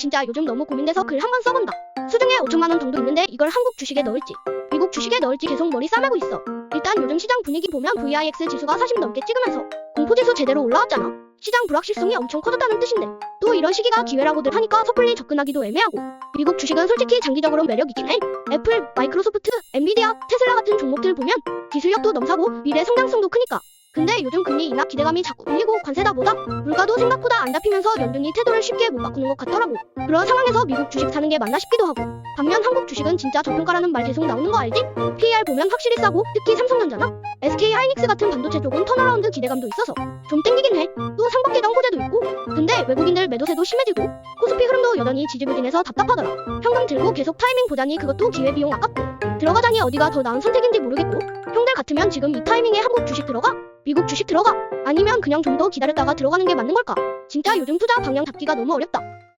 진짜 요즘 너무 고민돼서 글 한 번 써본다. 수중에 5천만 원 정도 있는데 이걸 한국 주식에 넣을지 미국 주식에 넣을지 계속 머리 싸매고 있어. 일단 요즘 시장 분위기 보면 VIX 지수가 40 넘게 찍으면서 공포지수 제대로 올라왔잖아. 시장 불확실성이 엄청 커졌다는 뜻인데 또 이런 시기가 기회라고들 하니까 섣불리 접근하기도 애매하고 미국 주식은 솔직히 장기적으로 매력이긴 해. 애플, 마이크로소프트, 엔비디아, 테슬라 같은 종목들 보면 기술력도 넘사고 미래 성장성도 크니까 근데 요즘 금리 인하 기대감이 자꾸 밀리고 관세다 보다 물가도 생각보다 안 잡히면서 연준이 태도를 쉽게 못 바꾸는 것 같더라고. 그런 상황에서 미국 주식 사는 게 맞나 싶기도 하고. 반면 한국 주식은 진짜 저평가라는 말 계속 나오는 거 알지? PER 보면 확실히 싸고 특히 삼성전자나 SK 하이닉스 같은 반도체 쪽은 턴어라운드 기대감도 있어서 좀 땡기긴 해. 또 상반기당 호재도 있고. 근데 외국인들 매도세도 심해지고 코스피 흐름도 여전히 지지부진해서 답답하더라. 현금 들고 계속 타이밍 보자니 그것도 기회비용 아깝고. 들어가자니 어디가 더 나은 선택인지 모르겠고. 형들 같으면 지금 이 타이밍에 한국 주식 들어가? 미국 주식 들어가? 아니면 그냥 좀 더 기다렸다가 들어가는 게 맞는 걸까? 진짜 요즘 투자 방향 잡기가 너무 어렵다.